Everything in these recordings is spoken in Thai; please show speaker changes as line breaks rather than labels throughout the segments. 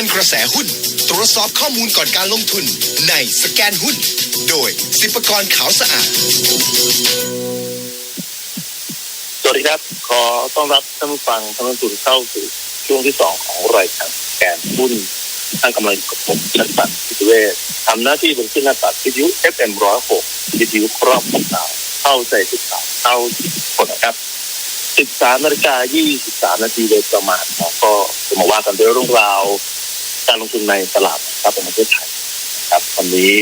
ทันกระแสหุ้น ตรวจสอบข้อมูลก่อนการลงทุนในสแกนหุ้น โดยสิบประกรขาวสะอาด
สวัสดีครับ ขอต้อนรับท่านผู้ฟังท่านผู้ชมเข้าสู่ช่วงที่สองของรายการสแกนหุ้นท่านกำลังกับผมนักปัตพิทเวศทำหน้าที่บนขึ้นหน้าตัดวิทยุ FM ร้อยหกวิทยุครอบของเราเข้าใจติดตามเข้าคนนะครับ13นาฬิกา23นาทีโดยประมาณก็จะมาว่ากันด้วยเรื่องราว การลงทุนในตลาดครับของประเทศไทยครับวันนี้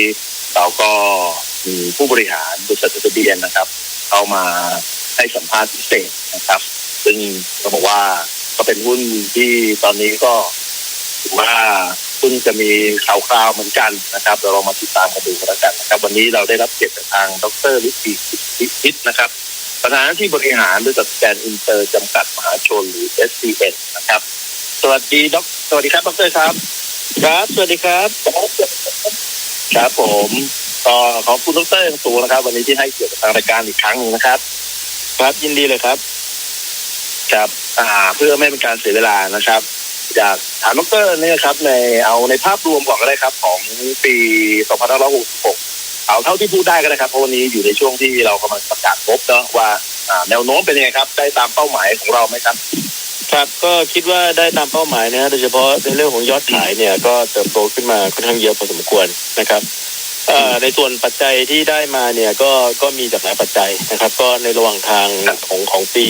เราก็มีผู้บริหารบริษัทเบียนนะครับ เข้ามาให้สัมภาษณ์พิเศษนะครับ ซึ่งเราบอกว่าก็เป็นหุ้นที่ตอนนี้ก็ถือว่าเพิ่งจะมีข่าวคราวเหมือนกันนะครับเดี๋ยวเรามาติดตามกันดูกันแล้วกันนะครับ วันนี้เราได้รับเกียรติจากทางดรลิปีพิษนะครับประธานที่บริหารบริษัทแกนอินเตอร์จำกัดมหาชนหรือ SCN นะครับ สวัสดีดรสวัสดีครับดรครับ ครับ สวัสดีครับ ครับผมก็ขอบคุณดรสูงนะครับ วันนี้ที่ให้เกียรติกับทางรายการอีกครั้งหนึ่งนะครับ ครับยินดีเลยครับครับอ่า เพื่อไม่เป็นการเสียเวลานะครับอยากถามดรเนี่ยครับ ในเอาในภาพรวมก่อนก็ได้ครับ ของปี2566 เอาเท่าที่พูดได้ก็ได้ครับเพราะวันนี้อยู่ในช่วงที่เรากำลังประกาศงบเนาะว่าอ่าแนวโน้มเป็นยังไงครับ ได้ตามเป้าหมายของเราไหมครับ
ครับก็คิดว่าได้ตามเป้าหมายนะฮะโดยเฉพาะในเรื่องของยอดขายเนี่ยก็เติบโตขึ้นมาค่อนข้างเยอะพอสมควรนะครับเอ่อในส่วนปัจจัยที่ได้มาเนี่ยก็ก็มีจากหลายปัจจัยนะครับ ก็ในระหว่างทางของของปี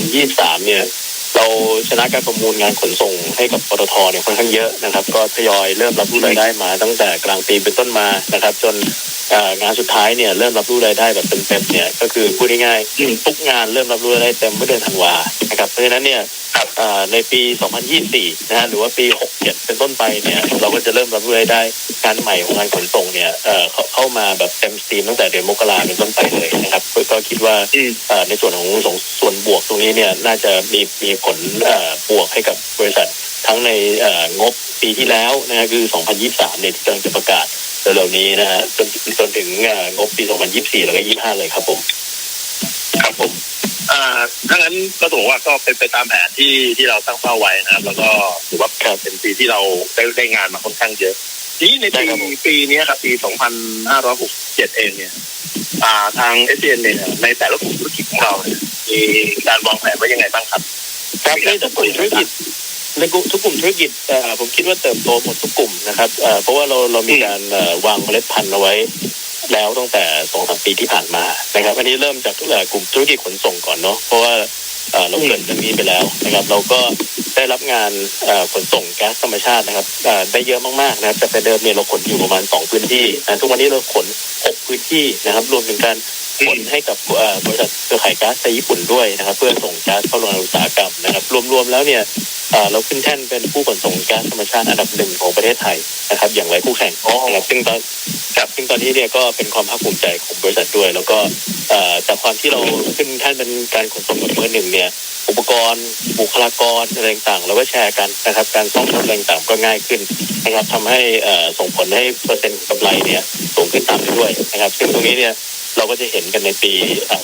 2023 เนี่ย เราชนะการประมูลงานขนส่งให้กับปตทเนี่ยค่อนข้างเยอะนะครับ ก็ทยอยเริ่มรับรู้รายได้มาตั้งแต่กลางปีเป็นต้นมานะครับ จนเอ่องานสุดท้ายเนี่ยเริ่มรับรู้รายได้แบบเต็มๆเนี่ย ก็คือพูดง่ายๆทุกงานเริ่มรับรู้รายได้เต็มเมื่อเดือนธันวานะครับเพราะฉะนั้นเนี่ยอ่าในปี 2024 นะฮะหรือว่าปี 67 เป็นต้นไปเนี่ยเราก็จะเริ่มรับรู้รายได้การใหม่ของงานขนส่งเนี่ยเอ่อเข้าเข้ามาแบบเต็มสตรีมตั้งแต่เดือนมกราเป็นต้นไปเลยนะครับก็ก็คิดว่า
อืม
เอ่อในส่วนของส่งส่วนบวกตรงนี้เนี่ยน่าจะมีมีผลเอ่อบวกให้กับบริษัททั้งในเอ่องบปีที่แล้วนะฮะคือ 2023 เนี่ยที่กำลังจะประกาศเร็วๆนี้นะฮะจนจนถึงเอ่องบปี 2024 แล้วก็ 25 เลยครับผม
ครับผม อ่าถ้างั้นก็ถือว่าก็เป็นไปตามแผนที่ที่เราตั้งเป้าไว้นะครับ แล้วก็ถือว่าเป็นปีที่เราได้ได้งานมาค่อนข้างเยอะทีนี้ใน
ได้
ปี
ครับผม
ปีนี้ครับปี 2567 เองเนี่ยอ่าทางเอเนเนี่ยในแต่ละกลุ่มธุรกิจของเราเนี่ยมีการวางแผนไว้ยังไงบ้างครับ
ครับในทุกกลุ่มธุรกิจในกลุ่มทุกกลุ่มธุรกิจเอ่อผมคิดว่าเติบโตหมดทุกกลุ่มนะครับเอ่อเพราะว่าเราเรามีการเอ่อวางเมล็ดพันธุ์เอาไว้ แล้วตั้งแต่สองสามปีที่ผ่านมานะครับอันนี้เริ่มจากเอ่อกลุ่มธุรกิจขนส่งก่อนเนาะเพราะว่าเราเกิดเรื่องนี้ไปแล้วนะครับ เราก็ได้รับงานขนส่งแก๊สธรรมชาตินะครับได้เยอะมากๆนะครับแต่แต่เดิมเนี่ยเราขนอยู่ประมาณสองพื้นที่นะทุกวันนี้เราขนหกพื้นที่นะครับ รวมถึงการ ขนให้กับบริษัทเครือข่ายก๊าซในญี่ปุ่นด้วยนะครับ เพื่อส่งก๊าซเข้าโรงงานอุตสาหกรรมนะครับ รวมๆแล้วเนี่ยเราขึ้นแท่นเป็นผู้ขนส่งก๊าซธรรมชาติอันดับหนึ่งของประเทศไทยนะครับ อย่างไรคู่แข่งนะครับซึ่งตอนครับซึ่งตอนนี้เนี่ยก็เป็นความภาคภูมิใจของบริษัทด้วย แล้วก็เอ่อจากความที่เราขึ้นแท่นเป็นการขนส่งแบบเบอร์หนึ่งเนี่ย อุปกรณ์บุคลากรอะไรต่างๆเราก็แชร์กันนะครับ การซ่อมรถอะไรต่างก็ง่ายขึ้นนะครับทำให้ส่งผลให้เปอร์เซ็นต์กำไรเนี่ยสูงขึ้นตามไปด้วยนะครับ ซึ่งตรงนี้เนี่ย เราก็จะเห็นกันในปีอ่า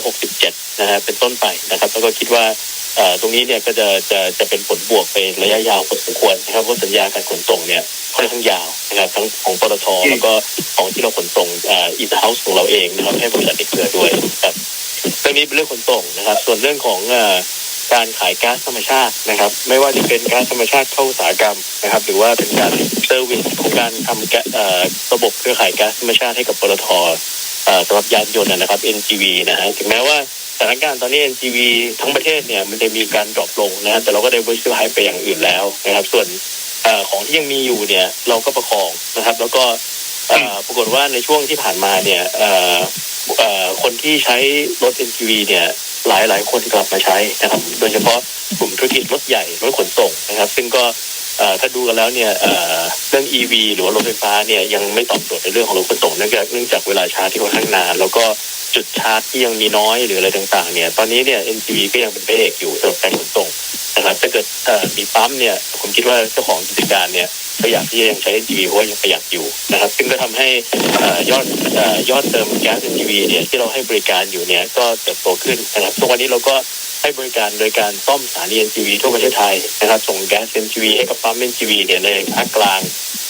2567 นะฮะเป็นต้นไปนะครับ แล้วก็คิดว่าเอ่อตรงนี้เนี่ยก็จะจะจะเป็นผลบวกไประยะยาวพอสมควรนะครับเพราะสัญญาการขนส่งเนี่ยค่อนข้างยาวนะครับทั้งของปตทแล้วก็ของที่เราขนส่งอ่าอินเฮ้าส์ของเราเองนะครับให้บริษัทในเครือด้วยครับเรื่องนี้เป็นเรื่องขนส่งนะครับ ส่วนเรื่องของเอ่อการขายก๊าซธรรมชาตินะครับ ไม่ว่าจะเป็นก๊าซธรรมชาติเข้าอุตสาหกรรมนะครับ หรือว่าเป็นการเซอร์วิสของการทำแก๊สเอ่อระบบเครือข่ายก๊าซธรรมชาติให้กับปตทเอ่อ สำหรับยานยนต์นะครับ NGV นะฮะถึงแม้ว่าสถานการณ์ตอนนี้ NGV ทั้งประเทศเนี่ยมันจะมีการดรอปลงนะแต่เราก็ได้ diversify ไปอย่างอื่นแล้วนะครับ ส่วนอของที่ยังมีอยู่เนี่ยเราก็ประคองนะครับ แล้วก็ปรากฏว่าในช่วงที่ผ่านมาเนี่ยคนที่ใช้รถ NGV เนี่ยหลายหลายคนกลับมาใช้นะครับ โดยเฉพาะกลุ่มธุรกิจรถใหญ่รถขนส่งนะครับ ซึ่งก็ ถ้าดูกันแล้วเนี่ยเรื่อง EV หรือว่ารถไฟฟ้าเนี่ยยังไม่ตอบโจทย์ในเรื่องของรถขนส่งเนื่องจากเนื่องจากเวลาชาร์จที่ค่อนข้างนาน แล้วก็จุดชาร์จที่ยังมีน้อยหรืออะไรต่างๆเนี่ยตอนนี้เนี่ย NGV ก็ยังเป็นพระเอกอยู่สำหรับการขนส่งนะครับถ้าเกิดมีปั๊มเนี่ยผมคิดว่าเจ้าของกิจการเนี่ย ก็อยากที่ยังใช้ NGV เพราะว่ายังประหยัดอยู่นะครับ ซึ่งก็ทำให้ยอดยอดเติมแก๊ส NGV เนี่ยที่เราให้บริการอยู่เนี่ยก็เติบโตขึ้นนะครับทุกวันนี้เราก็ให้บริการโดยการซ่อมสถานี NGV ทั่วประเทศไทยนะครับส่งแก๊ส NGV ให้กับปั๊ม NGV เนี่ยในภาคกลาง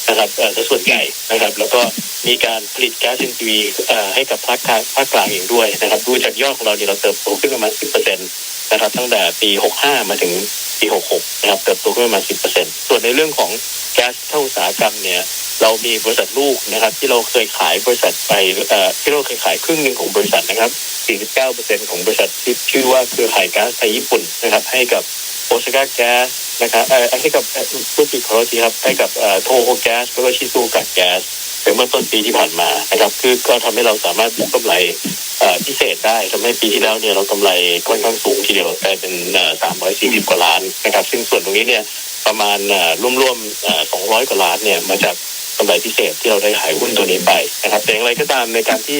นะครับเอ่อซะส่วนใหญ่นะครับ แล้วก็มีการผลิตแก๊ส NGV เอ่อให้กับภาคกลางภาคกลางเองด้วยนะครับ ดูจากยอดของเราเนี่ยเราเติบโตขึ้นประมาณ 10% นะครับตั้งแต่ปี 65 มาถึงปี 66 นะครับเติบโตขึ้นมา 10%ส่วนในเรื่องของแก๊สเข้าอุตสาหกรรมเนี่ยเรามีบริษัทลูกนะครับ ที่เราเคยขายบริษัทไปเอ่อที่เราเคยขายครึ่งหนึ่งของบริษัทนะครับ 49%ของบริษัทที่ชื่อว่าเครือข่ายก๊าซไทยญี่ปุ่นนะครับ ให้กับโอซาก้าแก๊สนะครับเอ่อให้กับเอ่อผู้ผิดขอโทษทีครับให้กับเอ่อโทโฮแก๊สแล้วก็ชิซูกะแก๊ส เมื่อต้นปีที่ผ่านมานะครับคือก็ทำให้เราสามารถกำไรพิเศษได้ทำให้ปีที่แล้วเนี่ยเรากำไรค่อนข้างสูงทีเดียวกลายเป็นเอ่อ340กว่าล้านนะครับ ซึ่งส่วนตรงนี้เนี่ยประมาณร่วมๆเอ่อ200กว่าล้านเนี่ยมาจาก กำไรพิเศษที่เราได้ขายหุ้นตัวนี้ไปนะครับแต่อย่างไรก็ตามในการที่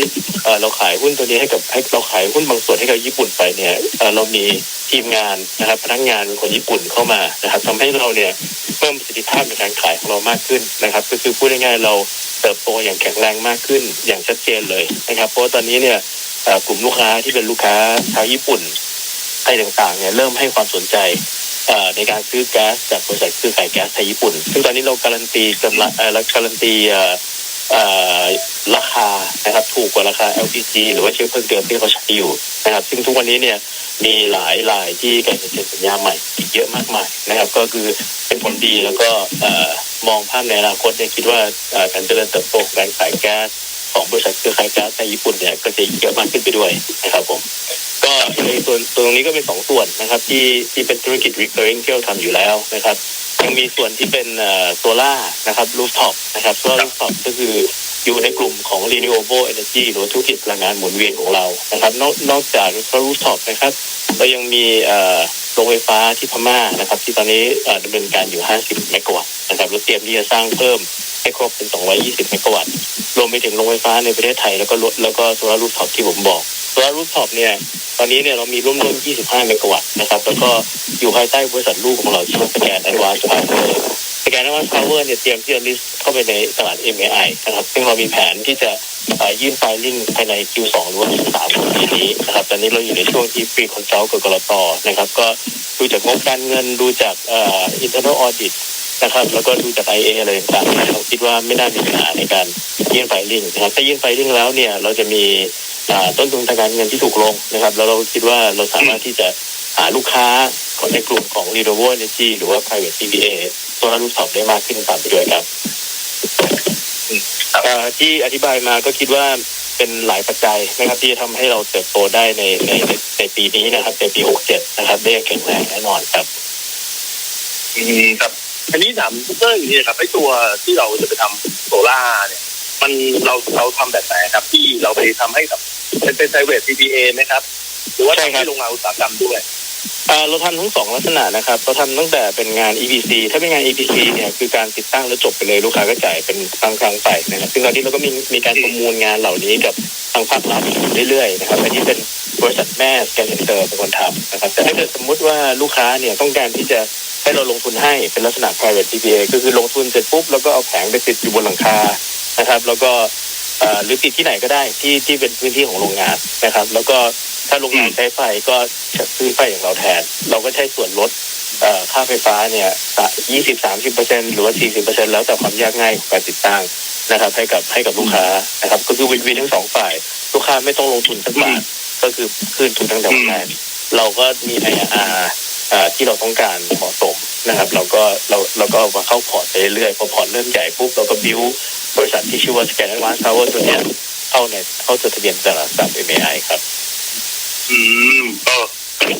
เราขายหุ้นตัวนี้ให้กับให้เราขายหุ้นบางส่วนให้กับญี่ปุ่นไปเนี่ยเรามีทีมงานนะครับพนักงานเป็นคนญี่ปุ่นเข้ามานะครับทำให้เราเนี่ยเพิ่มประสิทธิภาพในการขายของเรามากขึ้นนะครับ ก็คือพูดง่ายๆเราเติบโตอย่างแข็งแรงมากขึ้นอย่างชัดเจนเลยนะครับ เพราะว่าตอนนี้เนี่ยกลุ่มลูกค้าที่เป็นลูกค้าชาวญี่ปุ่นไทยต่างๆเนี่ยเริ่มให้ความสนใจ ในการซื้อแก๊สจากบริษัทเครือขายแก๊สไทยญี่ปุ่น ซึ่งตอนนี้เราการันตีกำลังการันตีราคานะครับถูกกว่าราคา LPG หรือว่าเชื้อเพลิงเดิมที่เขาใช้อยู่นะครับ ซึ่งทุกวันนี้เนี่ยมีหลายรายที่การเซ็นสัญญาใหม่อีกเยอะมากมายนะครับ ก็คือเป็นผลดีแล้วก็อมองภาพในอนาคตเนี่ยคิดว่าการเจริญเติบโตของการขายแก๊ส ของบริษัทเครือข่ายแก๊สในญี่ปุ่นเนี่ยก็จะเยอะมากขึ้นไปด้วยนะครับผมก็ในส่วนส่วนตรงนี้ก็เป็นสองส่วนนะครับ ที่ที่เป็นธุรกิจ recurring ที่เราทำอยู่แล้วนะครับยังมีส่วนที่เป็นโซล่านะครับ rooftop นะครับ solar rooftop ก็คืออยู่ในกลุ่มของ renewable energy หรือว่าธุรกิจพลังงานหมุนเวียนของเรานะครับ นอกนอกจาก solar rooftop นะครับเรายังมีเอ่อโรงไฟฟ้าที่พม่านะครับ ที่ตอนนี้เอ่อดำเนินการอยู่ 50 เมกะวัตต์นะครับแล้วเตรียมที่จะสร้างเพิ่ม ให้ครบเป็น 220 เมกะวัตต์ รวมไปถึงโรงไฟฟ้าในประเทศไทย แล้วก็รถแล้วก็โซลารูฟท็อปที่ผมบอกโซลารูฟท็อปเนี่ย ตอนนี้เนี่ยเรามีร่วมร่วม25 เมกะวัตต์นะครับ แล้วก็อยู่ภายใต้บริษัทลูกของเราที่ชื่อสแกนแอดวานซ์พาวเวอร์สแกนแอดวานซ์พาวเวอร์เนี่ยเตรียมที่จะลิสต์เข้าไปในตลาด MAI นะครับ ซึ่งเรามีแผนที่จะยื่นไฟลิ่งภายใน Q2 หรือว่า Q3 ของปีนี้นะครับ ตอนนี้เราอยู่ในช่วงที่ฟรีคอนซัลท์กับกรตนะครับ ก็ดูจากงบการเงิน ดูจากเอ่อ internal audit นะครับ แล้วก็ดูจาก IA อะไรต่างๆเราคิดว่าไม่น่ามีปัญหาในการยื่นไฟลิ่งนะครับถ้ายื่นไฟลิ่งแล้วเนี่ยเราจะมีอ่าต้นทุนทางการเงินที่ถูกลงนะครับ แล้วเราคิดว่าเราสามารถที่จะหาลูกค้าในกลุ่มของ renewable energy หรือว่า private PPA ตัวนั้นตอบได้มากขึ้นตามไปด้วยครับเอ่อที่อธิบายมาก็คิดว่าเป็นหลายปัจจัยนะครับที่จะทำให้เราเติบโตได้ในในในในปีนี้นะครับในปี 67 นะครับได้อย่างแข็งแรงแน่นอนครับ
อืมครับ อันนี้ถามซุปเปอร์อยู่นี่ครับไอ้ตัวที่เราจะไปทำโซล่าเนี่ย มันเราเราทำแบบไหนครับ ที่เราไปทำให้กับเป็นเป็นไซเวท PPA ไหมครับ หรือว่า
ใช่
ทำ
ครั
ให้
บ
โรงงานอุตสาหกรรมด้วย
อ่าเราทำทั้งสองลักษณะนะครับ เราทำตั้งแต่เป็นงาน EPC ถ้าเป็นงาน EPC เนี่ยคือการติดตั้งแล้วจบไปเลยลูกค้าก็จ่ายเป็นครั้งครั้งๆไปนะครับซึ่งตอนนี้เราก็มีมีการประมูลงานเหล่านี้กับทางภาครัฐเรื่อยๆนะครับอันนี้เป็น บริษัทแม่สแกนเซนเตอร์เป็นคนทำนะครับ แต่ถ้าเกิดสมมุติว่าลูกค้าเนี่ยต้องการที่จะให้เราลงทุนให้เป็นลักษณะ private PPA ก็คือลงทุนเสร็จปุ๊บแล้วก็เอาแผงไปติดอยู่บนหลังคานะครับ แล้วก็เอ่อหรือติดที่ไหนก็ได้ที่ที่เป็นพื้นที่ของโรงงานนะครับ แล้วก็ถ้าโรงงานใช้ไฟก็จะซื้อไฟอย่างเราแทน เราก็ใช้ส่วนลดเอ่อค่าไฟฟ้าเนี่ยยี่สิบสามสิบเปอร์เซ็นหรือว่าสี่สิบเปอร์เซ็นแล้วแต่ความยากง่ายของการติดตั้งนะครับ ให้กับให้กับลูกค้านะครับ ก็คือวินวินทั้งสองฝ่าย ลูกค้าไม่ต้องลงทุนสักบาท ก็คือคืนทุนตั้งแต่วันแรกเราก็มี IRR อ่าที่เราต้องการเหมาะสมนะครับ เราก็เราเราก็เอามาเข้าพอร์ตไปเรื่อยๆพอพอร์ตเริ่มใหญ่ปุ๊บเราก็บิวบริษัทที่ชื่อว่า Scan Advance Power ตัวเนี้ยเข้าในเข้าจดทะเบียนตลาดหลักทรัพย์ MAI ครับ
อืมก็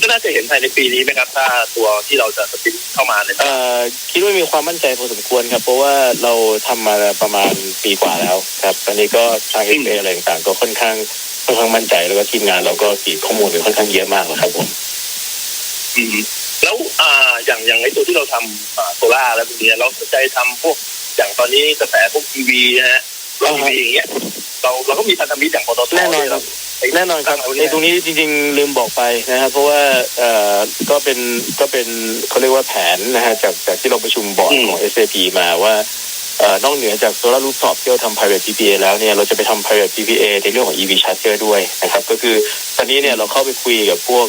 ก็น่าจะเห็นภายในปีนี้ไหมครับถ้าตัวที่เราจะสปินเข้ามาในต
เอ่
ลาด
อคิดว่ามีความมั่นใจพอสมควรครับ เพราะว่าเราทำมาประมาณปีกว่าแล้วครับ ตอนนี้ก็ทางเอเอะไรต่างๆก็ค่อนข้าง ค่อนข้างมั่นใจแล้วก็ทีมงานเราก็กีดข้อมูลไปค่อนข้างเยอะมากแล้วครับผม
อืมแล้วอ่าอย่างอย่างไอ้ตัวที่เราทำอ่าโซล่าแล้วพวกเนี้ยเราสนใจทำพวกอย่างตอนนี้กระแสพวกทีวีนะฮะรถทีวีอย่างเงี้ยเราเราก็มีพันธมิตรอย่างปตท
แน่นอนครับแน่นอนครับในตรงนี้จริงๆลืมบอกไปนะครับเพราะว่าเอ่อก็เป็นก็เป็นเขาเรียกว่าแผนนะฮะจากจากที่เราประชุมบอร์ดของ SAP มาว่าเอ่อ นอกเหนือจากโซลารูฟท็อปที่เราทำ private PPA แล้วเนี่ยเราจะไปทำ private PPA ในเรื่องของ EV charger ด้วยนะครับ ก็คือตอนนี้เนี่ยเราเข้าไปคุยกับพวก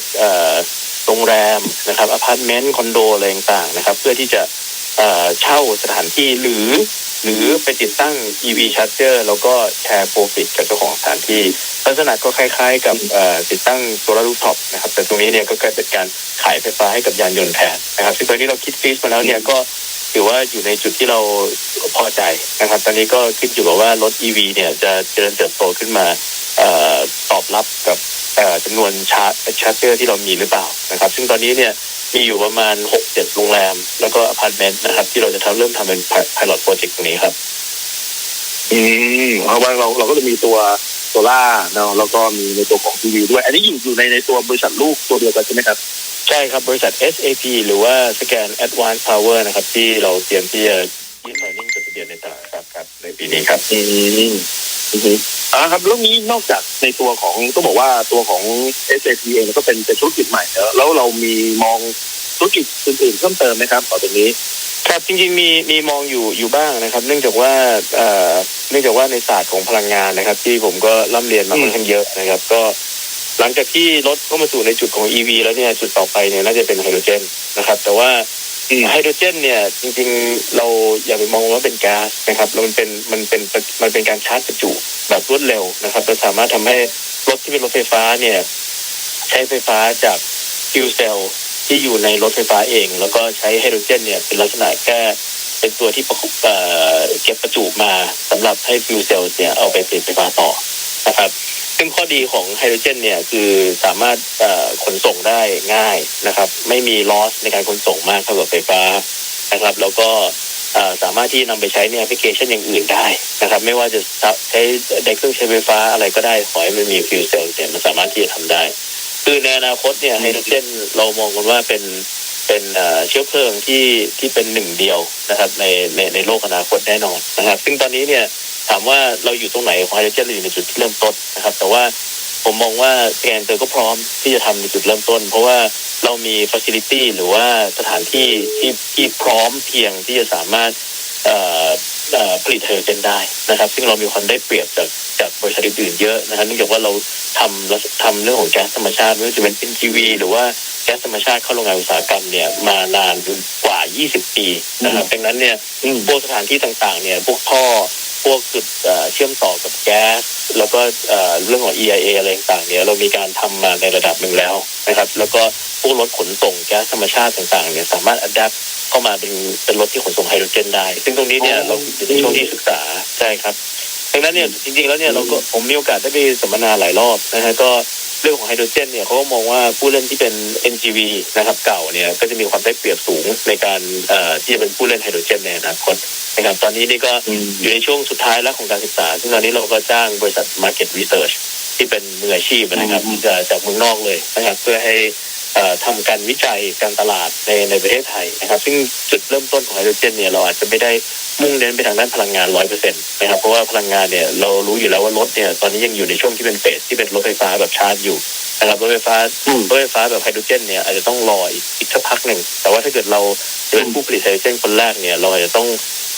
โรงแรมนะครับอพาร์ตเมนต์คอนโดอะไรต่างๆนะครับ เพื่อที่จะเช่าสถานที่หรือ หรือไปติดตั้ง EV charger แล้วก็แชร์โปรฟิตกับเจ้าของสถานที่ลักษณะก็คล้ายๆ กับติดตั้งโซลาร์รูฟท็อปนะครับ แต่ตรงนี้เนี่ยก็เกิดเป็นการขายไฟฟ้าให้กับยานยนต์แทนนะครับซึ่งตอนนี้เราคิดฟีสมาแล้วเนี่ยก็ ถือว่าอยู่ในจุดที่เราพอใจนะครับ ตอนนี้ก็ขึ้นอยู่กับว่ารถ EV เนี่ยจะเจริญเติบโตขึ้นมาออตอบรับกับจำนวนชาร์จชาร์เจอร์ที่เรามีหรือเปล่านะครับ ซึ่งตอนนี้เนี่ยมีอยู่ประมาณหกเจ็ดโรงแรม แล้วก็อพาร์ตเมนต์นะครับ ที่เราจะทำเริ่มทำเป็น pilot project ตรงนี้ครับ
อืมเพราะว่าเราเราก็จะมีตัวโซล่าเนาะแล้วก็มีในตัวของทีวีด้วย อันนี้อยู่อยู่ในในตัวบริษัทลูกตัวเดียวกันใช่ไหมครับ
ใช่ครับบริษัท SAP หรือว่าสแกน Advanced Power นะครับ ที่เราเตรียมที่จะยื่นไฟนิ่งจดทะเบียนในตลาดครับครับในปีนี้ครับ
อืมอือฮึอ่าครับแล้วนี้นอกจากในตัวของต้องบอกว่าตัวของ SAP เองก็เป็นเป็นธุรกิจใหม่เนอะแล้วเรามีมองธุรกิจอื่นๆเพิ่มเติมไหมครับต่อจากนี้
ครับจริงๆมีมีมองอยู่อยู่บ้างนะครับ เนื่องจากว่าเอ่อเนื่องจากว่าในศาสตร์ของพลังงานนะครับ ที่ผมก็ร่ำเรียนมา
อืม
ค่อนข้างเยอะนะครับ ก็ หลังจากที่รถเข้ามาสู่ในจุดของ EV แล้วเนี่ยจุดต่อไปเนี่ยน่าจะเป็นไฮโดรเจนนะครับ แต่ว่า
อืม
ไฮโดรเจนเนี่ยจริงๆเราอย่าไปมองว่าเป็นก๊าซนะครับแล้วมันเป็นมันเป็นมันเป็นการชาร์จประจุแบบรวดเร็วนะครับเราสามารถทำให้รถที่เป็นรถไฟฟ้าเนี่ยใช้ไฟฟ้าจากฟิวเซลที่อยู่ในรถไฟฟ้าเอง แล้วก็ใช้ไฮโดรเจนเนี่ยเป็นลักษณะแค่เป็นตัวที่ประกอบเอ่อเก็บประจุมาสำหรับให้ฟิวเซลเนี่ยเอาไปผลิตไฟฟ้าต่อนะครับ ซึ่งข้อดีของไฮโดรเจนเนี่ยคือสามารถขนส่งได้ง่ายนะครับ ไม่มีลอสในการขนส่งมากเท่ากับไฟฟ้านะครับ แล้วก็สามารถที่นำไปใช้ในแอปพลิเคชันอย่างอื่นได้นะครับ ไม่ว่าจะใช้ในเครื่องใช้ไฟฟ้าอะไรก็ได้ขอให้มันมีฟิวเซลเนี่ยมันสามารถที่จะทำได้ คือในอนาคตเนี่ยไฮโดรเจนเรามองกันว่าเป็นเป็นเชื้อเพลิงที่ที่เป็นหนึ่งเดียวนะครับในในในโลกอนาคตแน่นอนนะครับ ซึ่งตอนนี้เนี่ย ถามว่าเราอยู่ตรงไหนของไฮโดรเจนเราอยู่ในจุดที่เริ่มต้นนะครับ แต่ว่าผมมองว่าแกนเตอร์ก็พร้อมที่จะทำในจุดเริ่มต้น เพราะว่าเรามีฟัซิลิตี้หรือว่าสถานที่ที่ที่พร้อมเพียงที่จะสามารถผลิตไฮโดรเจนได้นะครับ ซึ่งเรามีความได้เปรียบจากจากบริษัทอื่นเยอะนะครับเนื่องจากว่าเราทำแล้วทำเรื่องของแก๊สธรรมชาติไม่ว่าจะเป็นเป็นทีวีหรือว่าแก๊สธรรมชาติเข้าโรงงานอุตสาหกรรมเนี่ยมานานกว่า 20 ปีนะครับดังนั้นเนี่ยพวกสถานที่ต่างๆเนี่ยพวกท่อ พวกจุดเอ่อเชื่อมต่อกับแก๊สแล้วก็เอ่อเรื่องของ EIA อะไรต่างๆเนี่ยเรามีการทำมาในระดับหนึ่งแล้วนะครับ แล้วก็พวกรถขนส่งแก๊สธรรมชาติต่างๆเนี่ยสามารถอัดแอปเข้ามาเป็นเป็นรถที่ขนส่งไฮโดรเจนได้ ซึ่งตรงนี้เนี่ย
อ๋อ
เราอยู่ในช่วงที่ศึกษาใช่ครับดังนั้นเนี่ยจริงๆแล้วเนี่ยเราก็ผมมีโอกาสได้ไปสัมมนาหลายรอบนะฮะก็ เรื่องของไฮโดรเจนเนี่ยเขาก็มองว่าผู้เล่นที่เป็น NGV นะครับเก่าเนี่ยก็จะมีความได้เปรียบสูงในการเอ่อที่จะเป็นผู้เล่นไฮโดรเจนในอนาคตนะครับตอนนี้นี่ก็
อืม
อยู่ในช่วงสุดท้ายแล้วของการศึกษา ซึ่งตอนนี้เราก็จ้างบริษัท Market Research ที่เป็นมืออาชีพนะครับ
อืม
จากจากเมืองนอกเลยนะครับเพื่อให้เอ่อ ทำการวิจัยการตลาดในในประเทศไทยนะครับ ซึ่งจุดเริ่มต้นของไฮโดรเจนเนี่ยเราอาจจะไม่ได้มุ่งเน้นไปทางด้านพลังงานร้อยเปอร์เซ็นต์นะครับเพราะว่าพลังงานเนี่ยเรารู้อยู่แล้วว่ารถเนี่ยตอนนี้ยังอยู่ในช่วงที่เป็นเฟสที่เป็นรถไฟฟ้าแบบชาร์จอยู่นะครับรถไฟฟ้า
อืม
รถไฟฟ้าแบบไฮโดรเจนเนี่ยอาจจะต้องรออีกอีกสักพักหนึ่งแต่ว่าถ้าเกิดเราจะเป็นผู้ผลิตไฮโดรเจนคนแรกเนี่ยเราอาจจะต้อง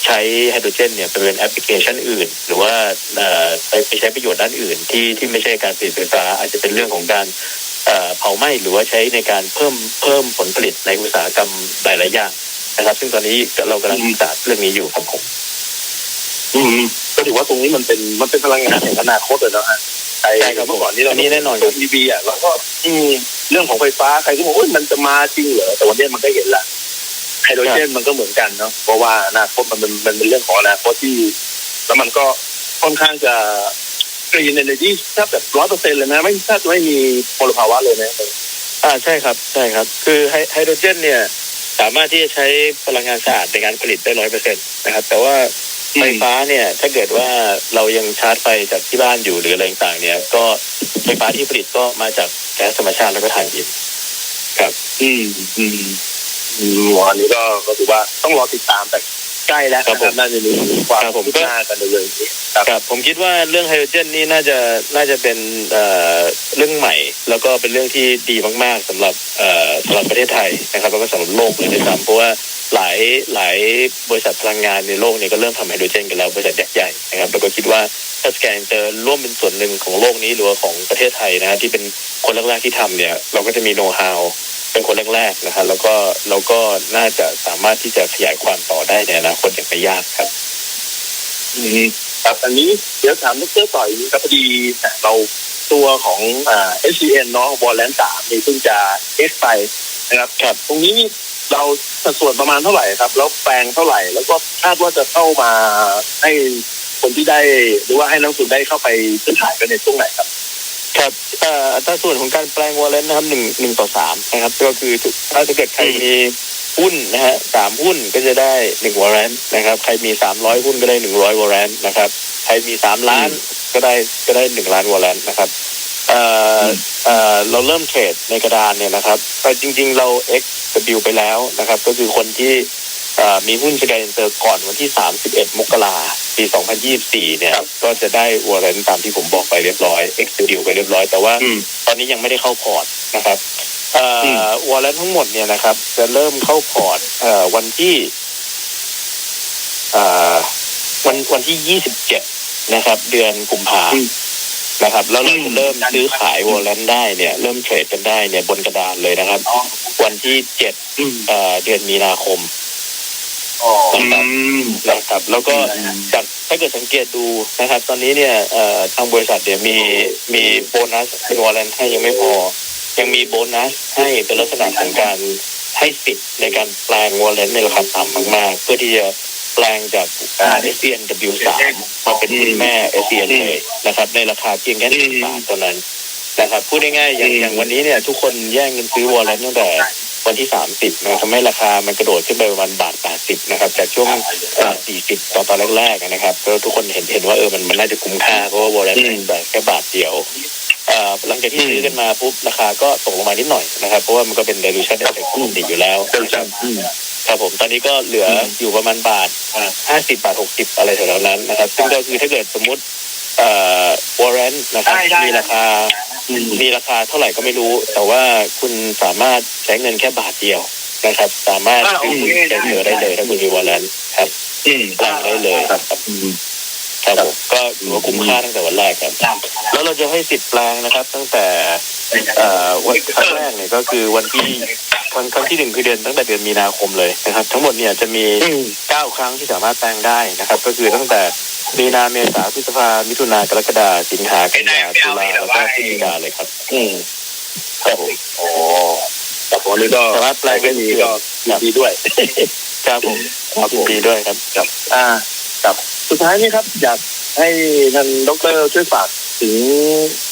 ใช้ไฮโดรเจนเนี่ยไปเป็นแอปพลิเคชันอื่น หรือว่าเอ่อไปไปใช้ประโยชน์ด้านอื่นที่ที่ไม่ใช่การผลิตไฟฟ้าอาจจะเป็นเรื่องของการ เอ่อเผาไหม้หรือว่าใช้ในการเพิ่มเพิ่มผลผลิตในอุตสาหกรรมหลายๆอย่างนะครับ ซึ่งตอนนี้เรากำลังศึกษาเรื่องนี้อยู่ครับผม
อืมก็ถือว่าตรงนี้มันเป็นมันเป็นพลังงานแห่งอนาคตเลยเนาะฮะไอ้
ใช่ครับ
เมื่อก่อนนี้เรา
อันนี้แน่นอนค
ตั
รั
ว
บ
อีวีอะเราก็อืมเรื่องของไฟฟ้าใครก็บอกว่ามันจะมาจริงเหรอแต่วันนี้มันก็เห็นละไฮโดรเจนมันก็เหมือนกันเนาะเพราะว่าอนาคตมันเป็นมันเป็นเรื่องของอนาคตที่ แล้วมันก็ค่อนข้างจะ กรีนเอเนจีแทบแบบร้อยเปอร์เซ็นต์เลยนะ ไม่แทบจะไม่มีมลภาวะเลยนะ
อ่าใช่ครับใช่ครับ คือไฮไฮโดรเจนเนี่ยสามารถที่จะใช้พลังงานสะอาดในการผลิตได้ร้อยเปอร์เซ็นต์นะครับ แต่ว่า
อืม
ไฟฟ้าเนี่ยถ้าเกิดว่าเรายังชาร์จไฟจากที่บ้านอยู่หรืออะไรต่างๆเนี่ย ก็ไฟฟ้าที่ผลิตก็มาจากแก๊สธรรมชาติแล้วก็ถ่านหินครับ
อืมอืมอืมอันนี้ก็ก็ถือว่าต้องรอติดตามแต่ ใกล้แล้ว
ครับผม
น่าจะมีความ
ครับผม
คืบหน้ากันเร็วๆนี้ครับ
ครับผมคิดว่าเรื่องไฮโดรเจนนี่น่าจะน่าจะเป็นเอ่อเรื่องใหม่ แล้วก็เป็นเรื่องที่ดีมาก ๆสำหรับเอ่อสำหรับประเทศไทยนะครับแล้วก็สำหรับโลกเลยด้วยซ้ำเพราะว่าหลายหลายบริษัทพลังงานในโลกเนี่ยก็เริ่มทำไฮโดรเจนกันแล้วบริษัทยักษ์ใหญ่นะครับแล้วก็คิดว่าถ้าสแกนเจอร่วมเป็นส่วนหนึ่งของโลกนี้หรือว่าของประเทศไทยนะฮะที่เป็นคนแรกๆที่ทำเนี่ย เราก็จะมีโน้ตฮาว เป็นคนแรกๆนะครับแล้วก็เราก็น่าจะสามารถที่จะขยายความต่อได้ในอนาคตอย่างไม่ยากครับ
อืมครับอันนี้เดี๋ยวถามดรต่อยนี้ครับพอดีเราตัวของอ่า SCN เนาะวอลเลนสามนี่เพิ่งจะเอ็กไปนะครับครับตรงนี้นี่เราสัดส่วนประมาณเท่าไหร่ครับ แล้วแปลงเท่าไหร่ แล้วก็คาดว่าจะเข้ามาให้คนที่ได้หรือว่าให้นักลงทุนได้เข้าไปซื้อขายกันในช่วงไหนครับ
ครับเอ่ออัตราส่วนของการแปลงวอลเลนนะครับหนึ่งหนึ่งต่อสามนะครับ ก็คือถ้าเกิดใครมีหุ้นนะฮะสามหุ้นก็จะได้หนึ่งวอลเลนนะครับ ใครมีสามร้อยหุ้นก็ได้หนึ่งร้อยวอลเลนนะครับ ใครมีสามล้านก็ได้ก็ได้หนึ่งล้านวอลเลนนะครับเอ่อเอ่อเราเริ่มเทรดในกระดานเนี่ยนะครับแต่จริง ๆ เรา XW ไปแล้วนะครับ ก็คือคนที่เอ่อ มีหุ้นสกายเอนเตอร์ก่อนวันที่ 31 มกราปี 2024 เนี่ย ก็จะได้วอลเลนตามที่ผมบอกไปเรียบร้อย XW ไปเรียบร้อย แต่ว่า
อืม
ตอนนี้ยังไม่ได้เข้าพอร์ตนะครับเอ่
อื
อวอลเลนทั้งหมดเนี่ยนะครับ จะเริ่มเข้าพอร์ตเอ่อวันที่เอ่อวันวันที่ 27 นะครับ เดือนกุมภา
อืม
นะครับแล้วเรา
อื
จะ
ม
เริ่มซื้อขายวอลเลนได้เนี่ย เริ่มเทรดกันได้เนี่ยบนกระดานเลยนะครับ วันที่7
อืม
เอ่อเดือนมีนาคม
อ๋อ
นะครับนะครับแล้วก็จากถ้าเกิดสังเกตดูนะครับ ตอนนี้เนี่ยเอ่อทางบริษัทเนี่ยมีมีโบนัสเป็นวอลเลนให้ยังไม่พอ ยังมีโบนัสให้เป็นลักษณะของการให้สิทธิ์ในการแปลงวอลเลนในราคาต่ำมาก ๆ เพื่อที่จะแปลงจากอ่า s c n W3 มาเป็นหุ้นแม่ s c n เลยนะครับ ในราคาเพียงแค่หนึ่งบาทเท่านั้นนะครับพูดง่ายๆอย่างอย่างวันนี้เนี่ย ทุกคนแย่งกันซื้อวอลเลนตั้งแต่ วันที่ 30นะครับทำให้ราคามันกระโดดขึ้นไปประมาณบาท80นะครับจากช่วงอ่า40ตอนตอนแรกๆนะครับก็ทุกคนเห็นเห็นว่าเออมันมันน่าจะคุ้มค่าเพราะว่าวอลเลน
อืม
แต่แค่บาทเดียวเอ่อหลังจากที่ซื้อกันมาปุ๊บราคาก็ตกลงมานิดหน่อยนะครับเพราะว่ามันก็เป็น dilution effect ปกติอยู่แล้ว
เดินจับอืม
ครับผมตอนนี้ก็เหลืออยู่ประมาณบาทห้าสิบาทหกสิบอะไรแถวๆนั้นนะครับ ซึ่งก็คือถ้าเกิดสมมติเอ่อวอร์เรนนะครับ
ได้ได้
มีราคา มีราคาเท่าไหร่ก็ไม่รู้ แต่ว่าคุณสามารถใช้เงินแค่บาทเดียวนะครับ สามารถซื้อหุ้นเฉยๆได้เลยถ้าคุณมีวอร์เรนครับ
อืม
แปลงได้เลยครับ
อืม
ครับผมก็ถือว่าคุ้มค่าตั้งแต่วันแรกครับ แล้วเราจะให้สิทธิ์แปลงนะครับ ตั้งแต่เอ่อวันครั้งแรกเนี่ยก็คือวันที่วันครั้งที่หนึ่งคือเดือนตั้งแต่เดือนมีนาคมเลยนะครับ ทั้งหมดเนี่ยจะมี
อืม
เก้าครั้งที่สามารถแปลงได้นะครับ ก็คือตั้งแต่ มีนาเมษาพฤษภามิถุนากรกฎาสิงหากันยาตุลาแล้วก็พฤศจิกาเลยครับ
อืม
ครับผม
อ๋อแต่ผมนี่ก็
สามารถแปลงได้
ดีก็ยินดีด้วย
ครับผม
ครับผม
ยินดีด้วยครับ
ครับ อ่าครับสุดท้ายนี้ครับ อยากให้ท่านดรช่วยฝากถึง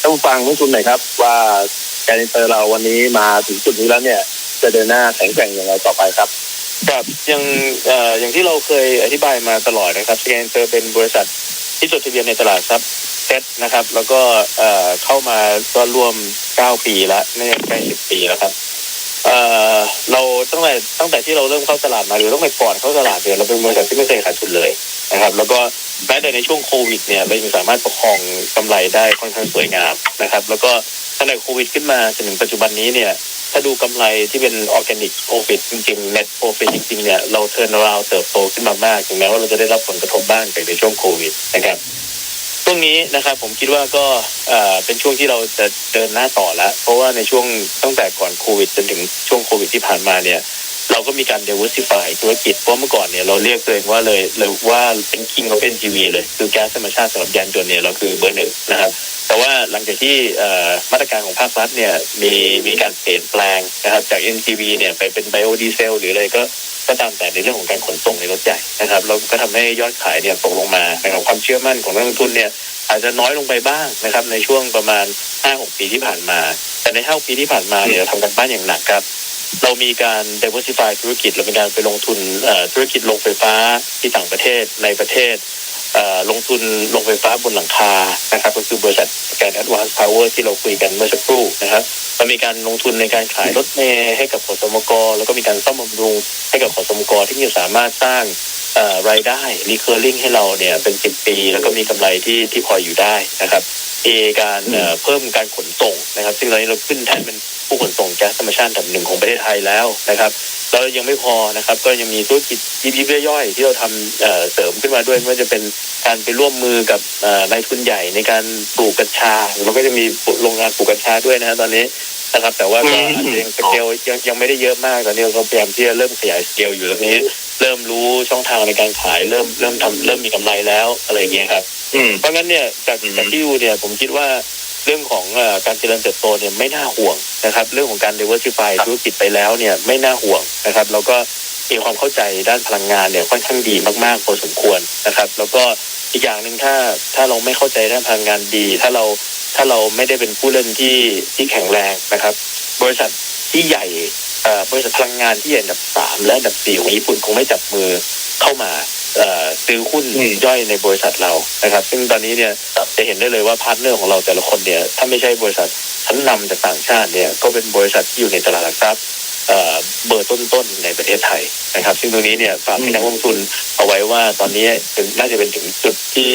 ท่านผู้ฟังทุกคนหน่อยครับ ว่าการอินเตอร์เราวันนี้มาถึงจุดนี้แล้วเนี่ย จะเดินหน้าแข็งแกร่งอย่างไรต่อไปครับ
ครับยังอย่างที่เราเคยอธิบายมาตลอดนะครับสแกนเตอร์เป็นบริษัทที่จดทะเบียนในตลาดทรัพย์เซ็ตนะครับ แล้วก็เข้ามาก็รวม 9 ปีแล้วน่ใกล้10 ปีแล้วครับเอเราตั้งแต่ตั้งแต่ที่เราเริ่มเข้าตลาดมาหรือตั้งแต่ก่อนเข้าตลาดเนี่ยเราเป็นบริษัทที่ไม่เคยขาดทุนเลยนะครับ แล้วก็แม้แต่ในช่วงโควิดเนี่ยเรายังสามารถประคองกำไรได้ค่อนข้างสวยงามนะครับ แล้วก็ตั้งแต่โควิดขึ้นมาจนถึงปัจจุบันนี้เนี่ย ถ้าดูกำไรที่เป็นออร์แกนิกโปรฟิตจริงๆ net profit จริงๆเนี่ยเราเทิร์นราวเติบโตขึ้นมามากถึงแม้ว่าเราจะได้รับผลกระทบบ้างจากในช่วงโควิดนะครับช่วงนี้นะครับผมคิดว่าก็เป็นช่วงที่เราจะเดินหน้าต่อแล้ว เพราะว่าในช่วงตั้งแต่ก่อนโควิดจนถึงช่วงโควิดที่ผ่านมาเนี่ยเราก็มีการ diversify ธุรกิจเพราะเมื่อก่อนเนี่ยเราเรียกตัวเองว่าเลยเลยว่าเป็น king of NGV เลยคือแก๊สธรรมชาติสำหรับยานยนต์เนี่ยเราคือเบอร์หนึ่งนะ ว่าหลังจากที่มาตรการของภาครัฐเนี่ยมีมีการเปลี่ยนแปลงนะครับจาก NGV เนี่ยไปเป็นไบโอดีเซลหรืออะไรก็ก็ตามแต่ในเรื่องของการขนส่งในรถใหญ่นะครับแล้วก็ทำให้ยอดขายเนี่ยตกลงมานะครับความเชื่อมั่นของนักลงทุนเนี่ยอาจจะน้อยลงไปบ้างนะครับในช่วงประมาณ 5-6 ปีที่ผ่านมา แต่ใน5ปีที่ผ่านมาเนี่ยเราทำกันบ้านอย่างหนักครับเรามีการ diversify ธุรกิจเรามีการไปลงทุนธุรกิจโรงไฟฟ้าที่ต่างประเทศในประเทศ ลงทุนลงไฟฟ้าบนหลังคานะครับก็คือบริษัทแกนแอดวานซ์พาวเวอร์ที่เราคุยกันเมื่อสักครู่นะครับมันมีการลงทุนในการขายรถเมล์ให้กับขอสมกแล้วก็มีการซ่อมบำรุงให้กับขอสมกที่จะสามารถสร้าง รายได้ recurring ให้เราเนี่ยเป็นสิบปี แล้วก็มีกำไรที่ที่พออยู่ได้นะครับมีการเอ่อเพิ่มการขนส่งนะครับ ซึ่งตอนนี้เราขึ้นแทนเป็นผู้ขนส่งแก๊สธรรมชาติอันดับหนึ่งของประเทศไทยแล้วนะครับแล้วยังไม่พอนะครับ ก็ยังมีธุรกิจยิบๆย่อยๆที่เราทำเอ่อเสริมขึ้นมาด้วยไม่ว่าจะเป็นการไปร่วมมือกับเอ่อนายทุนใหญ่ในการปลูกกัญชาเราก็จะมีโรงงานปลูกกัญชาด้วยนะฮะตอนนี้นะครับ แต่ว่าก็
อืม
อาจจะยังสเกลยังยังไม่ได้เยอะมากตอนนี้เราก็พยายามที่จะเริ่มขยายสเกลอยู่ตอนนี้ เริ่มรู้ช่องทางในการขาย เริ่มเริ่มทำเริ่มมีกำไรแล้วอะไรอย่างเงี้ยครับ
อืม
เพราะงั้นเนี่ยจาก
อืม
จากที่ดูเนี่ยผมคิดว่าเรื่องของเอ่อการเจริญเติบโตเนี่ยไม่น่าห่วงนะครับ เรื่องของการ diversify ธุรกิจไปแล้วเนี่ยไม่น่าห่วงนะครับ แล้วก็มีความเข้าใจด้านพลังงานเนี่ยค่อนข้างดีมากๆพอสมควรนะครับ แล้วก็อีกอย่างหนึ่งถ้าถ้าเราไม่เข้าใจด้านพลังงานดี ถ้าเราถ้าเราไม่ได้เป็นผู้เล่นที่ที่แข็งแรงนะครับ บริษัทที่ใหญ่เอ่อ บริษัทพลังงานที่ใหญ่อันดับสามและอันดับสี่ของญี่ปุ่นคงไม่จับมือเข้ามาเอ่อซื้อหุ้น
อืม
ย่อยในบริษัทเรานะครับ ซึ่งตอนนี้เนี่ยจะเห็นได้เลยว่าพาร์ทเนอร์ของเราแต่ละคนเนี่ยถ้าไม่ใช่บริษัทชั้นนำจากต่างชาติเนี่ยก็เป็นบริษัทที่อยู่ในตลาดหลักทรัพย์เอ่อเบอร์ต้นๆในประเทศไทยนะครับ ซึ่งตรงนี้เนี่ยฝากให้นักลงทุนเอาไว้ว่าตอนนี้ถึงน่าจะเป็นถึงจุดที่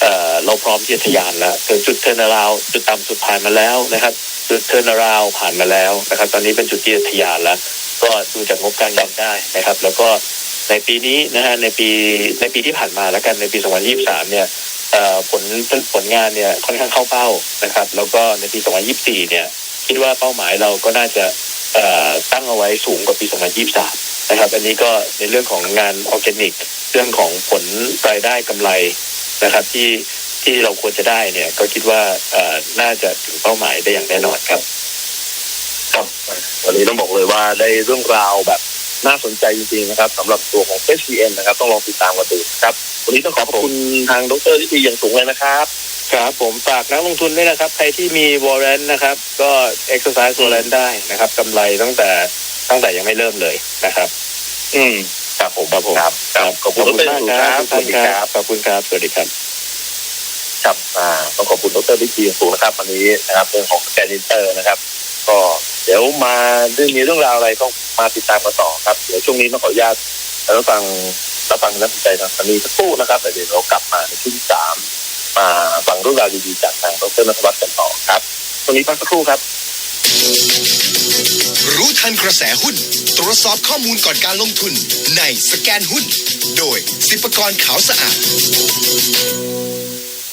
เอ่อเราพร้อมที่จะทะยานแล้วถึงจุดเทอร์นาราวจุดต่ำสุดผ่านมาแล้วนะครับ จุดเทอร์นาราวผ่านมาแล้วนะครับ ตอนนี้เป็นจุดที่ทยานแล้ว ก็ดูจากงบการเงินได้นะครับ แล้วก็ในปีนี้นะฮะในปีในปีที่ผ่านมาแล้วกันในปี 2023 เนี่ยเอ่อผลผลงานเนี่ยค่อนข้างเข้าเป้านะครับ แล้วก็ในปี 2024 เนี่ยคิดว่าเป้าหมายเราก็น่าจะตั้งเอาไว้สูงกว่าปี 2023 นะครับ อันนี้ก็ในเรื่องของงานออร์แกนิก เรื่องของผลรายได้กำไรนะครับที่ ที่เราควรจะได้เนี่ย ก็คิดว่าเอ่อน่าจะถึงเป้าหมายได้อย่างแน่นอนครับ
ครับวันนี้ต้องบอกเลยว่าได้เรื่องราวแบบน่าสนใจจริงๆนะครับสำหรับตัวของ SCN นะครับ ต้องลองติดตามกันดูครับ วันนี้ต้องขอบคุณทางดรที่ดีอย่างสูงเลยนะครับ
ครับผมฝากนักลงทุนด้วยนะครับ ใครที่มีวอร์เรนนะครับ ก็ exercise วอร์เรนได้นะครับกำไรตั้งแต่ตั้งแต่ยังไม่เริ่มเลยนะครับ
อืมครับผม
ครับผม
ครับครับขอบคุณดร
มาก
สูง
ค
ค
รั
รั
บบทุกท่านครับขอบคุณครับสวัสดีครับ
ครับอ่าต้องขอบคุณดรวิทย์สูงนะครับวันนี้นะครับเรื่องของแกนอินเตอร์นะครับ ก็เดี๋ยวมาเรื่องนี้เรื่องราวอะไรก็มาติดตามกันต่อครับ เดี๋ยวช่วงนี้ต้องขออนุญาตรับฟังรับฟังนักวิจัยทางคดีสักครู่นะครับแต่เดี๋ยวเรากลับมาในช่วงสามมาฟังเรื่องราวดีๆจากทางดรนัทวัฒน์กันต่อครับตรงนี้พักสักครู่ครับ
รู้ทันกระแสหุ้น ตรวจสอบข้อมูลก่อนการลงทุนในสแกนหุ้น โดยสิปกรขาวสะอาด